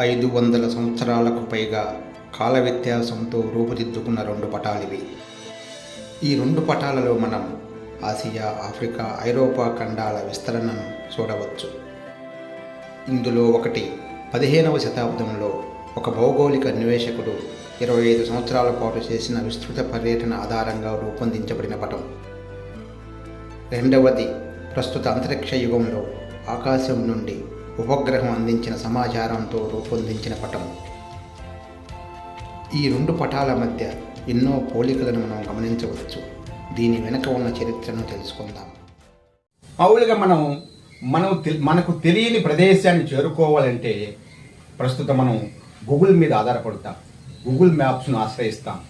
ఐదు వందల సంవత్సరాలకు పైగా కాల వ్యత్యాసంతో రూపుదిద్దుకున్న రెండు పటాలివి. ఈ రెండు పటాలలో మనం ఆసియా ఆఫ్రికా ఐరోపా ఖండాల విస్తరణను చూడవచ్చు. ఇందులో ఒకటి పదిహేనవ శతాబ్దంలో ఒక భౌగోళిక అన్వేషకుడు ఇరవై ఐదు సంవత్సరాల పాటు చేసిన విస్తృత పర్యటన ఆధారంగా రూపొందించబడిన పటం. రెండవది ప్రస్తుత అంతరిక్ష యుగంలో ఆకాశం నుండి ఉపగ్రహం అందించిన సమాచారంతో రూపొందించిన పటం. ఈ రెండు పటాల మధ్య ఎన్నో పోలికలను మనం గమనించవచ్చు. దీని వెనుక ఉన్న చరిత్రను తెలుసుకుందాం. మామూలుగా మనం మనం మనకు తెలియని ప్రదేశాన్ని చేరుకోవాలంటే ప్రస్తుతం మనం గూగుల్ మీద ఆధారపడతాం. గూగుల్ మ్యాప్స్ను ఆశ్రయిస్తాం.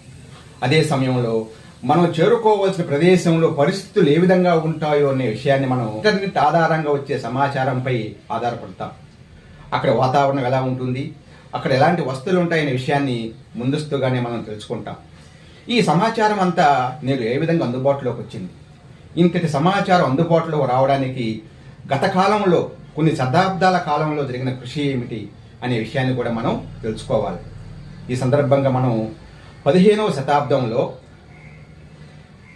అదే సమయంలో మనం చేరుకోవాల్సిన ప్రదేశంలో పరిస్థితులు ఏ విధంగా ఉంటాయో అనే విషయాన్ని మనం ఇంటర్నెట్ ఆధారంగా వచ్చే సమాచారంపై ఆధారపడతాం. అక్కడ వాతావరణం ఎలా ఉంటుంది అక్కడ ఎలాంటి వస్తువులు ఉంటాయనే విషయాన్ని ముందస్తుగానే మనం తెలుసుకుంటాం. ఈ సమాచారం అంతా నేను ఏ విధంగా అందుబాటులోకి వచ్చింది? ఇంతటి సమాచారం అందుబాటులో రావడానికి గత కాలంలో కొన్ని శతాబ్దాల కాలంలో జరిగిన కృషి ఏమిటి అనే విషయాన్ని కూడా మనం తెలుసుకోవాలి. ఈ సందర్భంగా మనం పదిహేనవ శతాబ్దంలో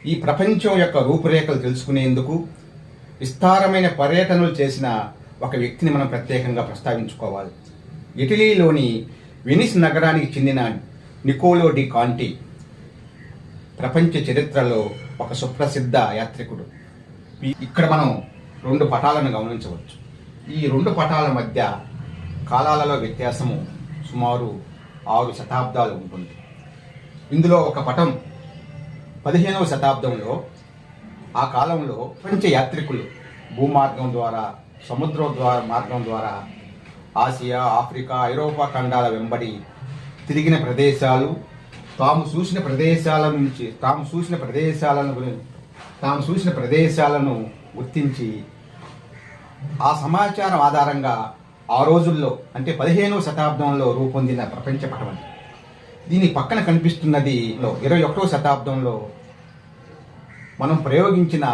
ఈ ప్రపంచం యొక్క రూపురేఖలు తెలుసుకునేందుకు విస్తారమైన పర్యటనలు చేసిన ఒక వ్యక్తిని మనం ప్రత్యేకంగా ప్రస్తావించుకోవాలి. ఇటలీలోని వెనిస్ నగరానికి చెందిన నికోలో డి కాంటి ప్రపంచ చరిత్రలో ఒక సుప్రసిద్ధ యాత్రికుడు. ఇక్కడ మనం రెండు పటాలను గమనించవచ్చు. ఈ రెండు పటాల మధ్య కాలాలలో వ్యత్యాసము సుమారు ఆరు శతాబ్దాలు ఉంటుంది. ఇందులో ఒక పటం పదిహేనవ శతాబ్దంలో ఆ కాలంలో ప్రపంచ యాత్రికులు భూమార్గం ద్వారా సముద్ర ద్వారా మార్గం ద్వారా ఆసియా ఆఫ్రికా ఐరోపా ఖండాల వెంబడి తిరిగిన ప్రదేశాలు తాము చూసిన ప్రదేశాల నుంచి తాము చూసిన ప్రదేశాలను తాము చూసిన ప్రదేశాలను గుర్తించి ఆ సమాచారం ఆధారంగా ఆ రోజుల్లో అంటే పదిహేనవ శతాబ్దంలో రూపొందిన ప్రపంచ పటం అది. దీని పక్కన కనిపిస్తున్నది ఇరవై ఒకటవ శతాబ్దంలో మనం ప్రయోగించిన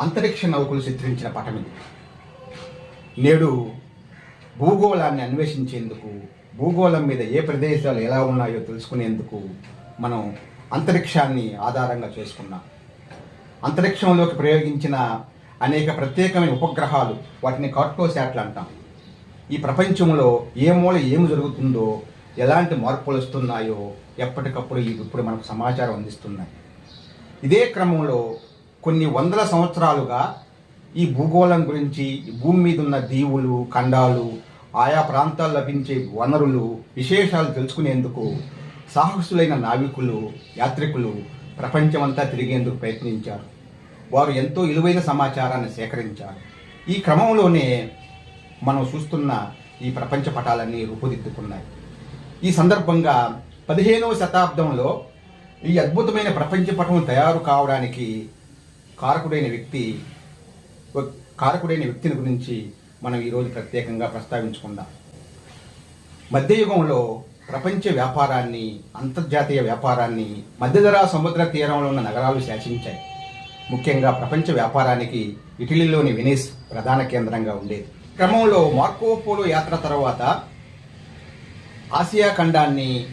అంతరిక్ష నౌకలు చిత్రించిన పటం ఇది. నేడు భూగోళాన్ని అన్వేషించేందుకు భూగోళం మీద ఏ ప్రదేశాలు ఎలా ఉన్నాయో తెలుసుకునేందుకు మనం అంతరిక్షాన్ని ఆధారంగా చేసుకున్నాం. అంతరిక్షంలోకి ప్రయోగించిన అనేక ప్రత్యేకమైన ఉపగ్రహాలు వాటిని కార్టోశాట్లు అంటాం. ఈ ప్రపంచంలో ఏ మూల ఏమి జరుగుతుందో ఎలాంటి మార్పులు వస్తున్నాయో ఎప్పటికప్పుడు ఇప్పుడు మనకు సమాచారం అందిస్తున్నాయి. ఇదే క్రమంలో కొన్ని వందల సంవత్సరాలుగా ఈ భూగోళం గురించి భూమి మీద ఉన్న దీవులు ఖండాలు ఆయా ప్రాంతాల్లో లభించే వనరులు విశేషాలు తెలుసుకునేందుకు సాహసులైన నావికులు యాత్రికులు ప్రపంచమంతా తిరిగేందుకు ప్రయత్నించారు. వారు ఎంతో విలువైన సమాచారాన్ని సేకరించారు. ఈ క్రమంలోనే మనం చూస్తున్న ఈ ప్రపంచ పటాలన్నీ రూపుదిద్దుకున్నాయి. ఈ సందర్భంగా పదిహేనవ శతాబ్దంలో ఈ అద్భుతమైన ప్రపంచ పటం తయారు కావడానికి కారకుడైన వ్యక్తి కారకుడైన వ్యక్తిని గురించి మనం ఈరోజు ప్రత్యేకంగా ప్రస్తావించుకుందాం. మధ్యయుగంలో ప్రపంచ వ్యాపారాన్ని అంతర్జాతీయ వ్యాపారాన్ని మధ్యధరా సముద్ర తీరంలో ఉన్న నగరాలు శాసించాయి. ముఖ్యంగా ప్రపంచ వ్యాపారానికి ఇటలీలోని వెనిస్ ప్రధాన కేంద్రంగా ఉండేది. క్రమంలో మార్కోపోలో యాత్ర తర్వాత ఆసియా ఖండాన్ని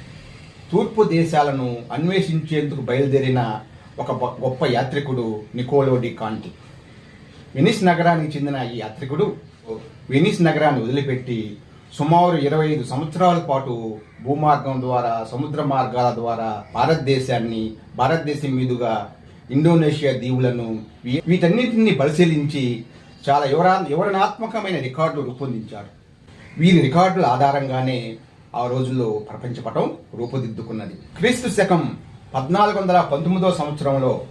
తూర్పు దేశాలను అన్వేషించేందుకు బయలుదేరిన ఒక గొప్ప యాత్రికుడు నికోలో డి కాంటి. వెనిస్ నగరానికి చెందిన ఈ యాత్రికుడు వెనిస్ నగరాన్ని వదిలిపెట్టి సుమారు ఇరవై ఐదు సంవత్సరాల పాటు భూమార్గం ద్వారా సముద్ర మార్గాల ద్వారా భారతదేశాన్ని భారతదేశం మీదుగా ఇండోనేషియా దీవులను వీ- వీటన్నింటినీ పరిశీలించి చాలా వివరా వివరణాత్మకమైన రికార్డులు రూపొందించారు. వీరి రికార్డుల ఆధారంగానే ఆ రోజుల్లో ప్రపంచపటం రూపుదిద్దుకున్నది. క్రీస్తు శకం పద్నాలుగు వందల పంతొమ్మిదో సంవత్సరంలో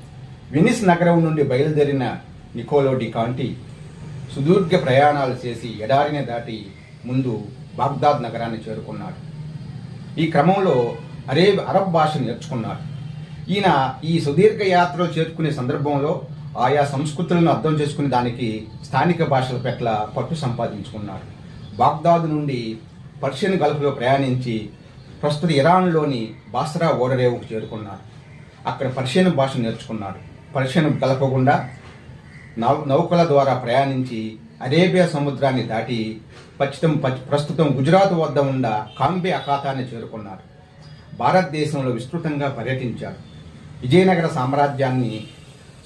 వెనిస్ నగరం నుండి బయలుదేరిన నికోలో డి కాంటి సుదీర్ఘ ప్రయాణాలు చేసి ఎడారిని దాటి ముందు బాగ్దాద్ నగరాన్ని చేరుకున్నాడు. ఈ క్రమంలో అరేబ్ అరబ్ భాష నేర్చుకున్నాడు. ఈయన ఈ సుదీర్ఘ యాత్రలు చేరుకునే సందర్భంలో ఆయా సంస్కృతులను అర్థం చేసుకునే దానికి స్థానిక భాషల పట్ల పట్టు సంపాదించుకున్నాడు. బాగ్దాద్ నుండి పర్షియన్ గల్ఫ్లో ప్రయాణించి ప్రస్తుత ఇరాన్లోని బాస్రా ఓడరేవుకు చేరుకున్నాడు. అక్కడ పర్షియన్ భాష నేర్చుకున్నాడు. పర్షియన్ గలపకుండా నౌ నౌకల ద్వారా ప్రయాణించి అరేబియా సముద్రాన్ని దాటి ప్రస్తుతం ప్రస్తుతం గుజరాత్ వద్ద ఉన్న కాంబే అఖాతాన్ని చేరుకున్నారు భారతదేశంలో విస్తృతంగా పర్యటించారు విజయనగర సామ్రాజ్యాన్ని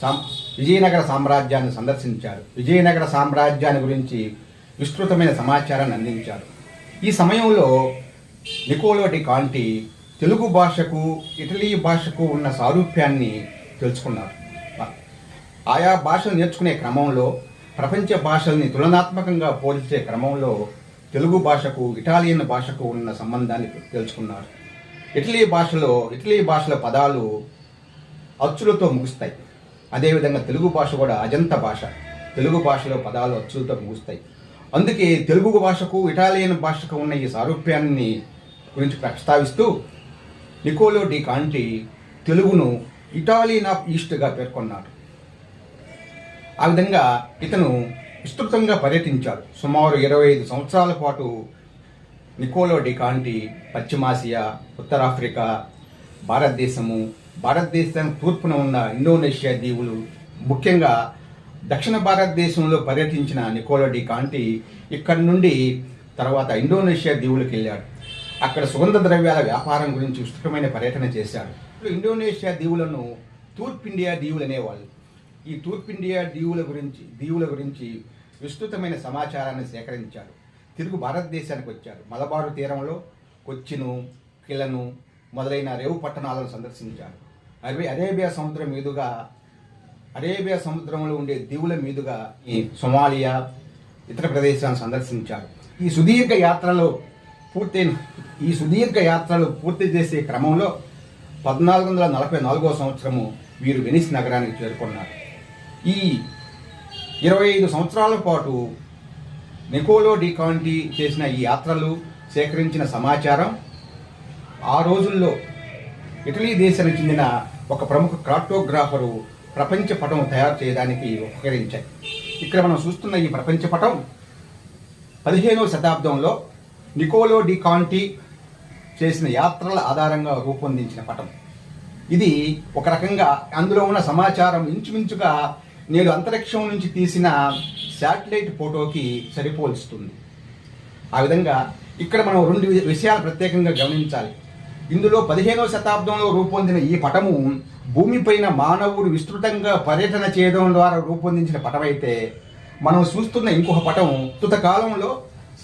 సాం విజయనగర సామ్రాజ్యాన్ని సందర్శించారు విజయనగర సామ్రాజ్యాన్ని గురించి విస్తృతమైన సమాచారాన్ని అందించారు ఈ సమయంలో నికోలోటి కాంటి తెలుగు భాషకు ఇటలీ భాషకు ఉన్న సారూప్యాన్ని తెలుసుకున్నారు. ఆయా భాషలు నేర్చుకునే క్రమంలో ప్రపంచ భాషల్ని తులనాత్మకంగా పోల్చే క్రమంలో తెలుగు భాషకు ఇటాలియన్ భాషకు ఉన్న సంబంధాన్ని తెలుసుకున్నారు. ఇటలీ భాషలో ఇటలీ భాషల పదాలు అచ్చులతో ముగుస్తాయి. అదేవిధంగా తెలుగు భాష కూడా అజంత భాష. తెలుగు భాషలో పదాలు అచ్చులతో ముగుస్తాయి. అందుకే తెలుగు భాషకు ఇటాలియన్ భాషకు ఉన్న ఈ సారూప్యాన్ని గురించి ప్రస్తావిస్తూ నికోలో డి కాంటి తెలుగును ఇటాలియన్ ఆఫ్ ఈస్ట్గా పేర్కొన్నారు ఆ విధంగా ఇతను విస్తృతంగా పర్యటించాడు. సుమారు ఇరవై ఐదు సంవత్సరాల పాటు నికోలో డి కాంటి పశ్చిమాసియా ఉత్తరాఫ్రికా భారతదేశము భారతదేశానికి తూర్పున ఉన్న ఇండోనేషియా దీవులు ముఖ్యంగా దక్షిణ భారతదేశంలో పర్యటించిన నికోలో డి కాంటి ఇక్కడి నుండి తర్వాత ఇండోనేషియా దీవులకు వెళ్ళాడు అక్కడ సుగంధ ద్రవ్యాల వ్యాపారం గురించి విస్తృతమైన పర్యటన చేశాడు. ఇప్పుడు ఇండోనేషియా దీవులను తూర్పిండియా దీవులు అనేవాళ్ళు. ఈ తూర్పిండియా దీవుల గురించి దీవుల గురించి విస్తృతమైన సమాచారాన్ని సేకరించాడు. తిరుగు భారతదేశానికి వచ్చారు మలబారు తీరంలో కొచ్చిను కిలను మొదలైన రేవు పట్టణాలను సందర్శించాడు. అరవై అరేబియా సముద్రం మీదుగా అరేబియా సముద్రంలో ఉండే దీవుల మీదుగా ఈ సొమాలియా ఇతర ప్రదేశాలను సందర్శించారు. ఈ సుదీర్ఘ యాత్రలో పూర్తయిన ఈ సుదీర్ఘ యాత్రలు పూర్తి చేసే క్రమంలో పద్నాలుగు వందల నలభై నాలుగో సంవత్సరము వీరు వెనిస్ నగరానికి చేరుకున్నారు. ఈ ఇరవై ఐదు సంవత్సరాల పాటు నికోలో డికాంటి చేసిన ఈ యాత్రలు సేకరించిన సమాచారం ఆ రోజుల్లో ఇటలీ దేశానికి చెందిన ఒక ప్రముఖ కార్టోగ్రాఫరు ప్రపంచ పటం తయారు చేయడానికి ఉపకరించాయి. ఇక్కడ మనం చూస్తున్న ఈ ప్రపంచ పటం పదిహేనవ శతాబ్దంలో నికోలో డి కాంటి చేసిన యాత్రల ఆధారంగా రూపొందించిన పటం. ఇది ఒక రకంగా అందులో ఉన్న సమాచారం ఇంచుమించుగా నేడు అంతరిక్షం నుంచి తీసిన శాటిలైట్ ఫోటోకి సరిపోల్చుతుంది ఆ విధంగా ఇక్కడ మనం రెండు వి- విషయాలు ప్రత్యేకంగా గమనించాలి. ఇందులో పదిహేనవ శతాబ్దంలో రూపొందిన ఈ పటము భూమిపైన మానవుడు విస్తృతంగా పర్యటన చేయడం ద్వారా రూపొందించిన పటమైతే మనం చూస్తున్న ఇంకొక పటం తుత కాలంలో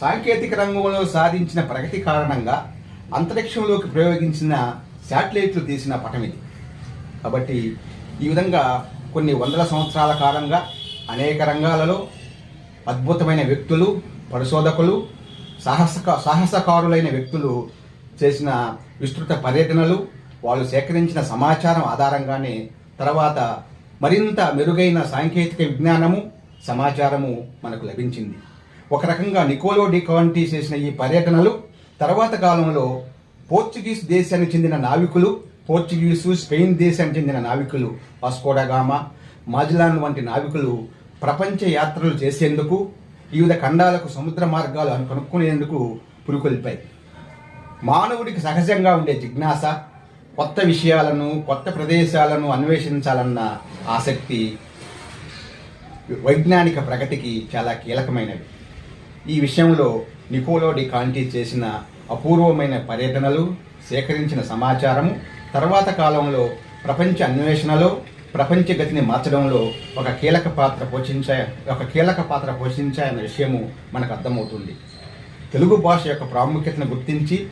సాంకేతిక రంగంలో సాధించిన ప్రగతి కారణంగా అంతరిక్షంలోకి ప్రయోగించిన శాటిలైట్లు తీసిన పటం ఇది. కాబట్టి ఈ విధంగా కొన్ని వందల సంవత్సరాల కాలంగా అనేక రంగాలలో అద్భుతమైన వ్యక్తులు పరిశోధకులు సాహసక సాహసకారులైన వ్యక్తులు చేసిన విస్తృత పర్యటనలు వాళ్ళు సేకరించిన సమాచారం ఆధారంగానే తర్వాత మరింత మెరుగైన సాంకేతిక విజ్ఞానము సమాచారము మనకు లభించింది. ఒక రకంగా నికోలో డికాంటీ చేసిన ఈ పర్యటనలు తర్వాత కాలంలో పోర్చుగీస్ దేశానికి చెందిన నావికులు పోర్చుగీసు స్పెయిన్ దేశానికి చెందిన నావికులు వాస్కోడగామా మాజిలాన్ వంటి నావికులు ప్రపంచ యాత్రలు చేసేందుకు వివిధ ఖండాలకు సముద్ర మార్గాలు కనుక్కునేందుకు పురుకొల్పాయి మానవుడికి సహజంగా ఉండే జిజ్ఞాస కొత్త విషయాలను కొత్త ప్రదేశాలను అన్వేషించాలన్న ఆసక్తి వైజ్ఞానిక ప్రగతికి చాలా కీలకమైనవి ఈ విషయంలో నికోలో డి కాంటి చేసిన అపూర్వమైన పర్యటనలు సేకరించిన సమాచారము తర్వాత కాలంలో ప్రపంచ అన్వేషణలో ప్రపంచ గతిని మార్చడంలో ఒక కీలక పాత్ర పోషించా ఒక కీలక పాత్ర పోషించాయన్న విషయము మనకు అర్థమవుతుంది. తెలుగు భాష యొక్క ప్రాముఖ్యతను గుర్తించి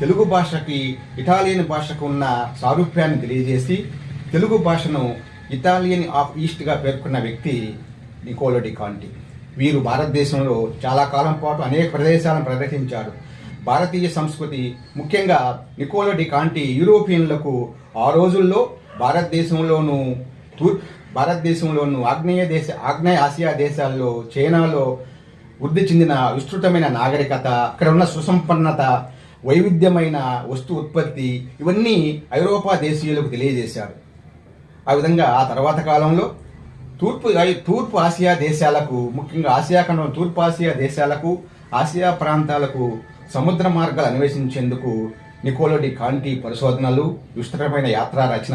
తెలుగు భాషకి ఇటాలియన్ భాషకు ఉన్న సారూప్యాన్ని తెలియజేసి తెలుగు భాషను ఇటాలియన్ ఆఫ్ ఈస్ట్గా పేర్కొన్న వ్యక్తి నికోలో కాంటి. వీరు భారతదేశంలో చాలా కాలం పాటు అనేక ప్రదేశాలను ప్రదర్శించారు. భారతీయ సంస్కృతి ముఖ్యంగా నికోలో కాంటి యూరోపియన్లకు ఆ రోజుల్లో భారతదేశంలోనూ తూర్ భారతదేశంలోనూ ఆగ్నేయ దేశ ఆగ్నేయ ఆసియా దేశాల్లో చైనాలో వృద్ధి చెందిన విస్తృతమైన నాగరికత అక్కడ ఉన్న సుసంపన్నత వైవిధ్యమైన వస్తు ఉత్పత్తి ఇవన్నీ ఐరోపా దేశీయులకు తెలియజేశారు. ఆ విధంగా ఆ తర్వాత కాలంలో తూర్పు తూర్పు ఆసియా దేశాలకు ముఖ్యంగా ఆసియా ఖండం తూర్పు ఆసియా దేశాలకు ఆసియా ప్రాంతాలకు సముద్ర మార్గాలు అన్వేషించేందుకు నికోలోడి కాంటి పరిశోధనలు విస్తృతమైన యాత్రా రచనలు